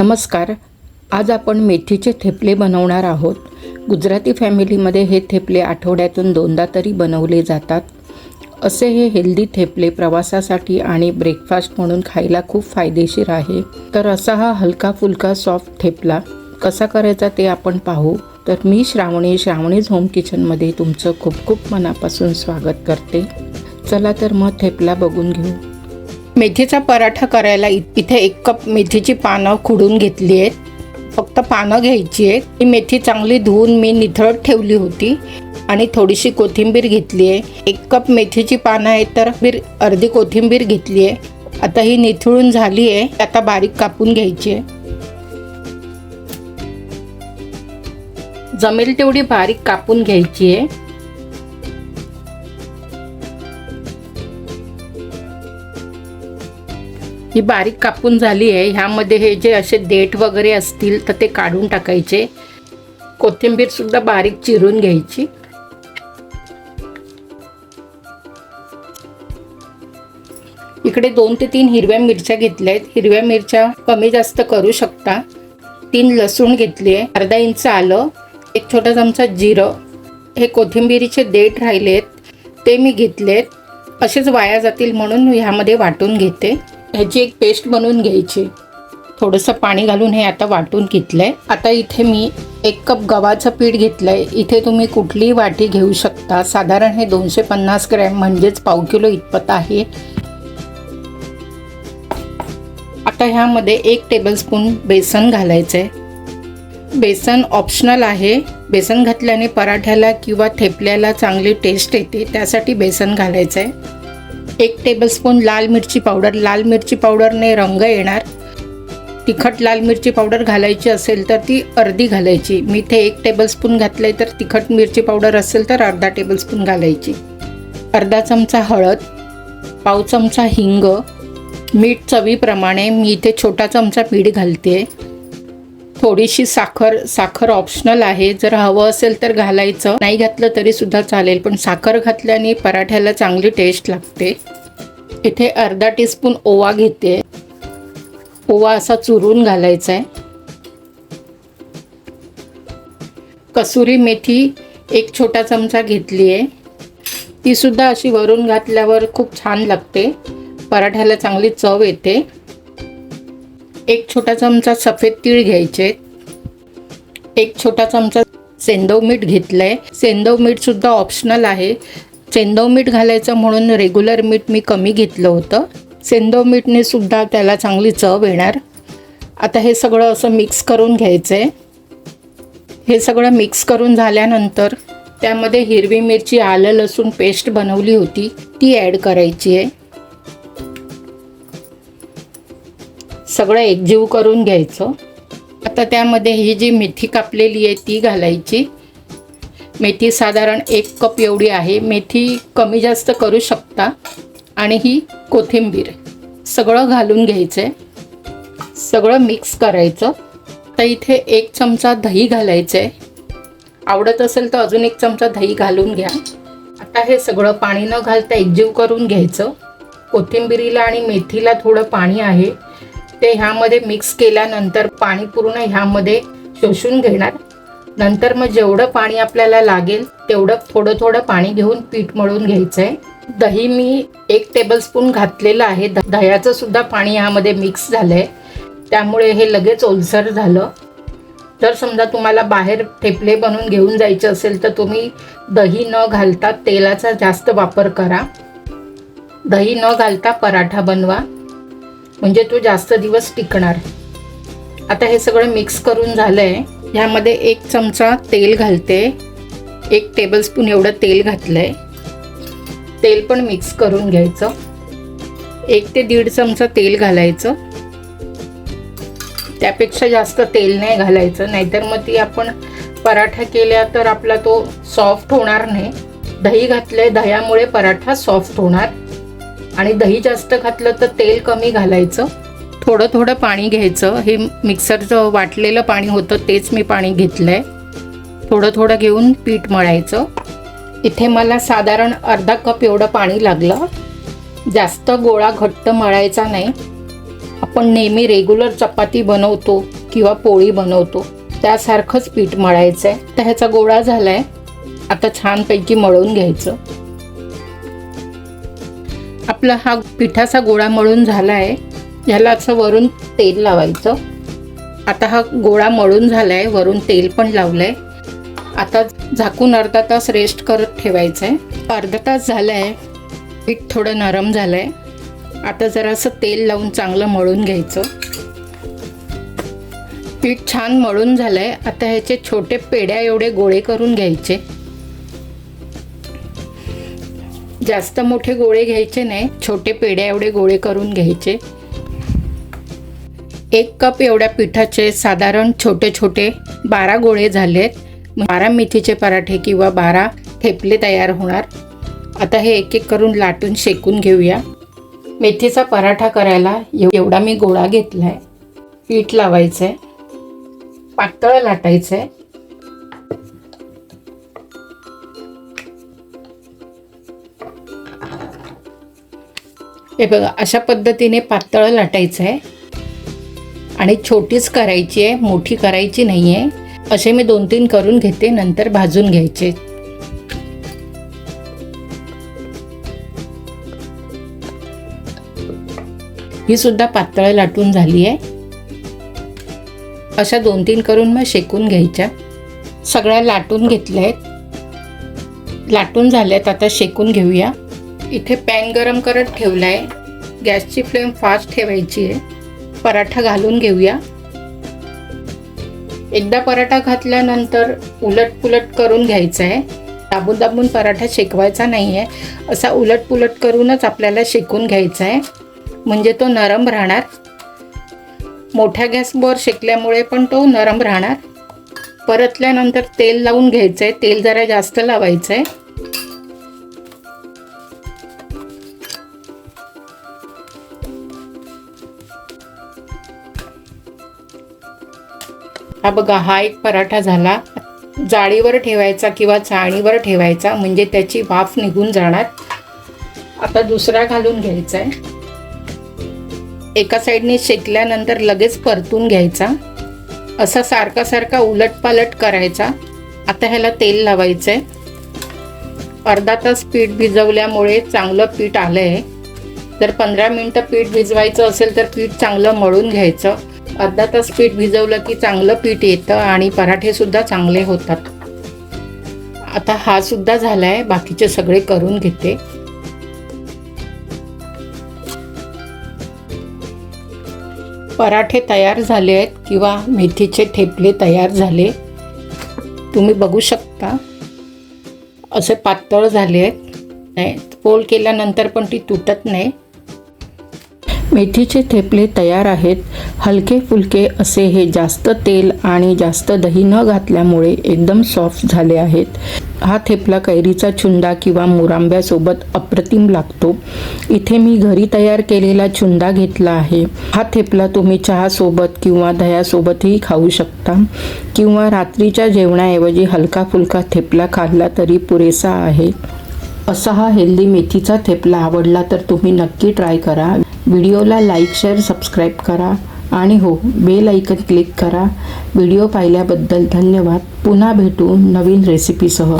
नमस्कार. आज आपण मेथीचे थेपले बनवणार आहोत. गुजराती फॅमिलीमध्ये हे थेपले आठवड्यातून दोनदा तरी बनवले जातात. असे हे हेल्दी थेपले प्रवासासाठी आणि ब्रेकफास्ट म्हणून खायला खूप फायदेशीर आहे. तर असा हा हलका फुलका सॉफ्ट थेपला. कसा करायचा ते आपण पाहू. तर मी श्रावणी श्रावणीज होम किचनमध्ये तुमचं खूप खूप मनापासून स्वागत करते. चला तर मग थेपला बघून घेऊ. मेथीचा पराठा करायला इ- इथे एक कप मेथीची पानं खुडून घेतली आहेत. फक्त पानं घ्यायची आहेत. ही मेथी चांगली धुवून मी निथळत ठेवली होती आणि थोडीशी कोथिंबीर घेतली आहे. एक कप मेथीची पानं आहेत तर बीर अर्धी कोथिंबीर घेतली आहे. आता ही निथळून झाली आहे. आता बारीक कापून घ्यायची आहे. जमेल तेवढी बारीक कापून घ्यायची आहे. ही बारीक कापून झाली आहे. ह्यामध्ये हे जे असे देठ वगैरे असतील तर ते काढून टाकायचे. कोथिंबीर सुद्धा बारीक चिरून घ्यायची. इकडे दोन ते तीन हिरव्या मिरच्या घेतल्या आहेत. हिरव्या मिरच्या कमी जास्त करू शकता. तीन लसूण घेतली आहे. अर्धा इंच आलं. एक छोटा चमचा जिरं. हे कोथिंबिरीचे देठ राहिलेत ते मी घेतलेत असेच वाया जातील म्हणून ह्यामध्ये वाटून घेते. ह्याची एक पेस्ट बनवून घ्यायची. थोडंसं पाणी घालून हे आता वाटून घेतलं आहे आता इथे मी एक कप गव्हाचं पीठ घेतलं आहे इथे तुम्ही कुठलीही वाटी घेऊ शकता. साधारण हे दोनशे पन्नास ग्रॅम म्हणजेच पाव किलो इतपत आहे. आता ह्यामध्ये एक टेबलस्पून बेसन घालायचं आहे बेसन ऑप्शनल आहे. बेसन घातल्याने पराठ्याला किंवा थेपल्याला चांगली टेस्ट येते. त्यासाठी बेसन घालायचं आहे एक टेबलस्पून लाल मिरची पावडर लाल मिरची पावडरने रंग येणार. तिखट लाल मिरची पावडर घालायची असेल तर ती अर्धी घालायची. मी इथे एक टेबलस्पून घातलंय तर तिखट मिरची पावडर असेल तर अर्धा टेबलस्पून घालायची. अर्धा चमचा हळद पाव चमचा हिंग मीठ चवीप्रमाणे मी इथे छोटा चमचा पीठ घालते आहे थोडीशी साखर साखर ऑप्शनल आहे. जर हवं असेल तर घालायचं. नाही घातलं तरी सुद्धा चालेल पण साखर घातल्याने पराठ्याला चांगली टेस्ट लागते. इथे अर्धा टीस्पून ओवा घेते. ओवा असा चुरून घालायचा आहे. कसुरी मेथी एक छोटा चमचा घेतली आहे. ती सुद्धा अशी वरून घातल्यावर खूप छान लागते. पराठ्याला चांगली चव येते. एक छोटा चमचा सफेद तीळ घ्यायचे. एक छोटा चमचा सेंदव मीठ घेतलं आहे सेंदव मीठसुद्धा ऑप्शनल आहे. सेंदव मीठ घालायचं म्हणून रेग्युलर मीठ मी कमी घेतलं होतं. सेंदव मीठने सुद्धा त्याला चांगली चव येणार. आता हे सगळं असं मिक्स करून घ्यायचं आहे हे सगळं मिक्स करून झाल्यानंतर त्यामध्ये हिरवी मिरची आलं लसूण पेस्ट बनवली होती. ती ॲड करायची आहे. सगळं एकजीव करून घ्यायचं. आता त्यामध्ये ही जी मेथी कापलेली आहे ती घालायची. मेथी साधारण एक कप एवढी आहे. मेथी कमी जास्त करू शकता. आणि ही कोथिंबीर सगळं घालून घ्यायचं आहे सगळं मिक्स करायचं. तर इथे एक चमचा दही घालायचं आहे आवडत असेल तर अजून एक चमचा दही घालून घ्या. आता हे सगळं पाणी न घालता एकजीव करून घ्यायचं. कोथिंबिरीला आणि मेथीला थोडं पाणी आहे. ते ह्यामध्ये मिक्स केल्यानंतर पाणी पूर्ण ह्यामध्ये शोषून घेणार. नंतर मग जेवढं पाणी आपल्याला लागेल तेवढं थोडं थोडं पाणी घेऊन पीठ मळून घ्यायचं आहे दही मी एक टेबलस्पून घातलेलं आहे. द- दह्याचं सुद्धा पाणी ह्यामध्ये मिक्स झालं आहे त्यामुळे हे लगेच ओलसर झालं. जर समजा तुम्हाला बाहेर ठेपले बनवून घेऊन जायचे असेल तर तुम्ही दही न घालता तेलाचा जास्त वापर करा. दही न घालता पराठा बनवा. म्हणजे तो जास्त दिवस टिकणार. आता हे सगळं मिक्स करून झालं आहे ह्यामध्ये एक चमचा तेल घालते. एक टेबलस्पून एवढं तेल घातलं आहे तेल पण मिक्स करून घ्यायचं. एक ते दीड चमचा तेल घालायचं. त्यापेक्षा जास्त तेल नाही घालायचं. नाहीतर मग ती आपण पराठा केल्या तर आपला तो सॉफ्ट होणार नाही. दही घातलं आहे दह्यामुळे पराठा सॉफ्ट होणार. आणि दही जास्त घातलं तर तेल कमी घालायचं. थोडं थोडं पाणी घ्यायचं. हे मिक्सरचं वाटलेलं पाणी होतं तेच मी पाणी घेतलं आहे थोडं थोडं घेऊन पीठ मळायचं. इथे मला साधारण अर्धा कप एवढं पाणी लागलं. जास्त गोळा घट्ट मळायचा नाही. आपण नेहमी रेग्युलर चपाती बनवतो किंवा पोळी बनवतो. त्यासारखंच पीठ मळायचं आहे तर ह्याचा गोळा झाला आहे आता छानपैकी मळून घ्यायचं. आपला हा पिठाचा गोळा मळून झाला आहे ह्याला असं वरून तेल लावायचं. आता हा गोळा मळून झाला आहे वरून तेल पण लावलं आहे आता झाकून अर्धा तास रेस्ट करत ठेवायचं आहे अर्धा तास झाला आहे पीठ थोडं नरम झालं आहे आता जरासं तेल लावून चांगलं मळून घ्यायचं. पीठ छान मळून झालं आहे आता ह्याचे छोटे पेड्या एवढे गोळे करून घ्यायचे. जास्त मोठे गोळे घ्यायचे नाही छोटे पेढ्या एवढे गोळे करून घ्यायचे. एक कप एवढ्या पिठाचे साधारण छोटे छोटे बारा गोळे झालेत. बारा मेथीचे पराठे किंवा बारा ठेपले तयार होणार. आता हे एक एक करून लाटून शेकून घेऊया. मेथीचा पराठा करायला एवढा मी गोळा घेतला आहे पीठ लावायचं आहे पातळ लाटायचं आहे हे बघा अशा पद्धतीने पातळ लाटायचं आहे. आणि छोटीच करायची आहे मोठी करायची नाही आहे असे मी दोन तीन करून घेते नंतर भाजून घ्यायचे. ही सुद्धा पातळ लाटून झाली आहे. अशा दोन तीन करून मग शेकून घ्यायच्या. सगळ्या लाटून घेतल्या आहेत. लाटून झाल्यात आता शेकून घेऊया. इथे पॅन गरम करत ठेवला आहे गॅसची फ्लेम फास्ट ठेवायची आहे. पराठा घालून घेऊया. एकदा पराठा घातल्यानंतर उलट पुलट करून घ्यायचा आहे. दाबून दाबून पराठा शेकवायचा नाही आहे असा उलट पुलट करूनच आपल्याला शेकून घ्यायचा आहे. म्हणजे तो नरम राहणार. मोठ्या गॅसवर शेकल्यामुळे पण तो नरम राहणार. परतल्यानंतर तेल लावून घ्यायचं आहे तेल जरा जास्त लावायचं आहे हा बघा हा एक पराठा झाला. जाळीवर ठेवायचा किंवा चाळणीवर ठेवायचा म्हणजे त्याची वाफ निघून जाणार. आता दुसरा घालून घ्यायचा आहे एका साईडने शेकल्यानंतर लगेच परतून घ्यायचा. असा सारखा सारखा उलटपालट करायचा. आता ह्याला तेल लावायचं आहे अर्धा तास पीठ भिजवल्यामुळे चांगलं पीठ आलं आहे जर पंधरा मिनटं पीठ भिजवायचं असेल तर पीठ चांगलं मळून घ्यायचं. अर्धा तास पीठ भिजवलं की चांगलं पीठ येतं आणि पराठे सुद्धा चांगले होतात. आता हा सुद्धा झालाय बाकीचे सगळे करून घेते. पराठे तयार झाले आहेत किंवा मेथीचे ठेपले तयार झाले. तुम्ही बघू शकता. असे पातळ झाले आहेत. नाही पोल केल्यानंतर पण ती तुटत नाही. मेथीचे थेपले तयार आहेत. हलके फुलके असे हे जास्त तेल आणि जास्त दही न घातल्यामुळे एकदम सॉफ्ट झाले आहेत. हा थेपला कैरीचा छुंदा किंवा मुरांब्यासोबत अप्रतिम लागतो. इथे मी घरी तयार केलेला छुंदा घेतला आहे. हा थेपला तुम्ही चहासोबत किंवा दह्यासोबतही खाऊ शकता. किंवा रात्रीच्या जेवणाऐवजी हलका फुलका थेपला खाल्ला तरी पुरेसा आहे. असा हा हेल्दी मेथीचा थेपला आवडला तर तुम्ही नक्की ट्राय करा. व्हिडिओला लाईक शेअर सबस्क्राईब करा आणि हो बेल ऐकन क्लिक करा. व्हिडिओ पाहिल्याबद्दल धन्यवाद. पुन्हा भेटू नवीन रेसिपीसह.